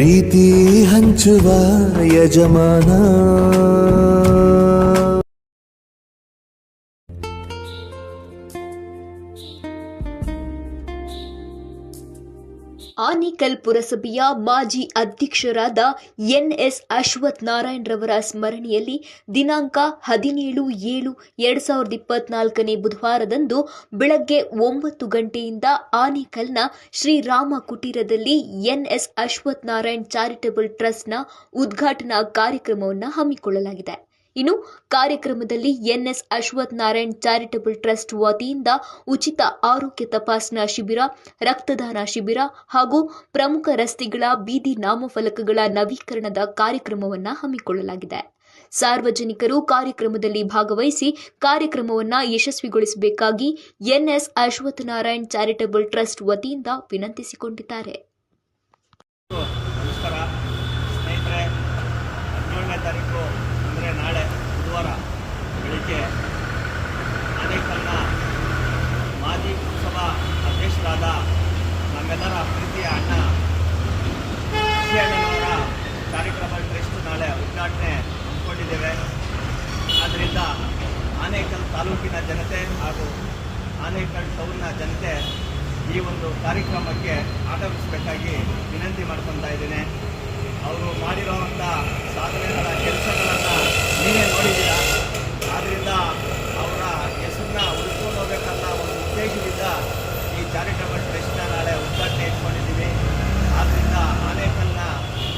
ಪ್ರೀತಿ ಹಂಚುವ ಯಜಮಾನ ಆನೇಕಲ್ ಪುರಸಭೆಯ ಮಾಜಿ ಅಧ್ಯಕ್ಷರಾದ ಎನ್ಎಸ್ ಅಶ್ವಥ್ ನಾರಾಯಣ್ ರವರ ಸ್ಮರಣೆಯಲ್ಲಿ ದಿನಾಂಕ ಹದಿನೇಳು ಏಳು ಎರಡ್ ಸಾವಿರದ ಇಪ್ಪತ್ನಾಲ್ಕನೇ ಬುಧವಾರದಂದು ಬೆಳಗ್ಗೆ ಒಂಬತ್ತು ಗಂಟೆಯಿಂದ ಆನೇಕಲ್ನ Shrirama ಕುಟೀರದಲ್ಲಿ N S Ashwath Narayan charitable ಟ್ರಸ್ಟ್ನ ಉದ್ಘಾಟನಾ ಕಾರ್ಯಕ್ರಮವನ್ನು ಹಮ್ಮಿಕೊಳ್ಳಲಾಗಿದೆ. ಇನ್ನು ಕಾರ್ಯಕ್ರಮದಲ್ಲಿ N S Ashwath Narayan charitable trust ವತಿಯಿಂದ ಉಚಿತ ಆರೋಗ್ಯ ತಪಾಸಣಾ ಶಿಬಿರ, ರಕ್ತದಾನ ಶಿಬಿರ ಹಾಗೂ ಪ್ರಮುಖ ರಸ್ತೆಗಳ ಬೀದಿ ನಾಮಫಲಕಗಳ ನವೀಕರಣದ ಕಾರ್ಯಕ್ರಮವನ್ನು ಹಮ್ಮಿಕೊಳ್ಳಲಾಗಿದೆ. ಸಾರ್ವಜನಿಕರು ಕಾರ್ಯಕ್ರಮದಲ್ಲಿ ಭಾಗವಹಿಸಿ ಕಾರ್ಯಕ್ರಮವನ್ನು ಯಶಸ್ವಿಗೊಳಿಸಬೇಕಾಗಿ N S Ashwath Narayan charitable trust ವತಿಯಿಂದ ವಿನಂತಿಸಿಕೊಂಡಿದ್ದಾರೆ. ನಾಳೆ ಬುಧವಾರ ಬೆಳಿಗ್ಗೆ ಆನೇಕಲ್ನ ಮಾಜಿ ಪುರಸಭಾ ಅಧ್ಯಕ್ಷರಾದ ನಮ್ಮೆಲ್ಲರ ಪ್ರೀತಿಯ ಅಣ್ಣ ಅಣ್ಣನವರ ಕಾರ್ಯಕ್ರಮ ಟ್ರಸ್ಟ್ ನಾಳೆ ಉದ್ಘಾಟನೆ ಹಮ್ಮಿಕೊಂಡಿದ್ದೇವೆ. ಆದ್ದರಿಂದ ಆನೇಕಲ್ ತಾಲೂಕಿನ ಜನತೆ ಹಾಗೂ ಆನೇಕಲ್ ಟೌನ್ನ ಜನತೆ ಈ ಒಂದು ಕಾರ್ಯಕ್ರಮಕ್ಕೆ ಆಗಮಿಸಬೇಕಾಗಿ ವಿನಂತಿ ಮಾಡ್ಕೊತಾ ಇದ್ದೇನೆ ಅವರು ಮಾಡಿರೋವಂಥ ಸಾಧನೆಗಳ ಕೆಲಸಗಳನ್ನು ನೀವೇ ನೋಡಿದ್ದೀರಾ ಆದ್ದರಿಂದ ಅವರ ಹೆಸರನ್ನ ಉಳಿಸ್ಕೊಂಡು ಹೋಗ್ಬೇಕನ್ನೋ ಒಂದು ಉದ್ದೇಶದಿಂದ ಈ ಚಾರಿಟಬಲ್ ಟ್ರಸ್ಟ್ನ ನಾಳೆ ಉದ್ಘಾಟನೆ ಇಟ್ಕೊಂಡಿದ್ದೀವಿ ಆದ್ದರಿಂದ ಆನೇಕಲ್ನ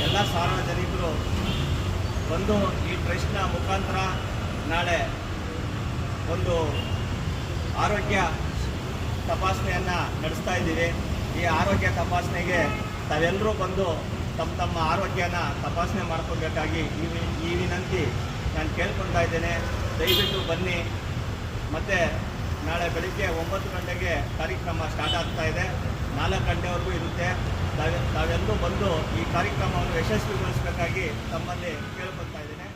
ಎಲ್ಲ ಸಾರ್ವಜನಿಕರು ಬಂದು ಈ ಟ್ರಸ್ಟ್ನ ಮುಖಾಂತರ ನಾಳೆ ಒಂದು ಆರೋಗ್ಯ ತಪಾಸಣೆಯನ್ನು ನಡೆಸ್ತಾ ಇದ್ದೀವಿ. ಈ ಆರೋಗ್ಯ ತಪಾಸಣೆಗೆ ತಾವೆಲ್ಲರೂ ಬಂದು ತಮ್ಮ ತಮ್ಮ ಆರೋಗ್ಯನ ತಪಾಸಣೆ ಮಾಡ್ಕೊಳ್ಬೇಕಾಗಿ ಈ ಈ ವಿನಂತಿ ನಾನು ಕೇಳ್ಕೊತಾ ಇದ್ದೇನೆ. ದಯವಿಟ್ಟು ಬನ್ನಿ. ಮತ್ತು ನಾಳೆ ಬೆಳಿಗ್ಗೆ ಒಂಬತ್ತು ಗಂಟೆಗೆ ಕಾರ್ಯಕ್ರಮ ಸ್ಟಾರ್ಟ್ ಆಗ್ತಾ ಇದೆ. ನಾಲ್ಕು ಗಂಟೆವರೆಗೂ ಇರುತ್ತೆ. ತಾವೆ ಬಂದು ಈ ಕಾರ್ಯಕ್ರಮವನ್ನು ಯಶಸ್ವಿಗೊಳಿಸಬೇಕಾಗಿ ತಮ್ಮಲ್ಲಿ ಕೇಳ್ಕೊತಾ ಇದ್ದೇನೆ.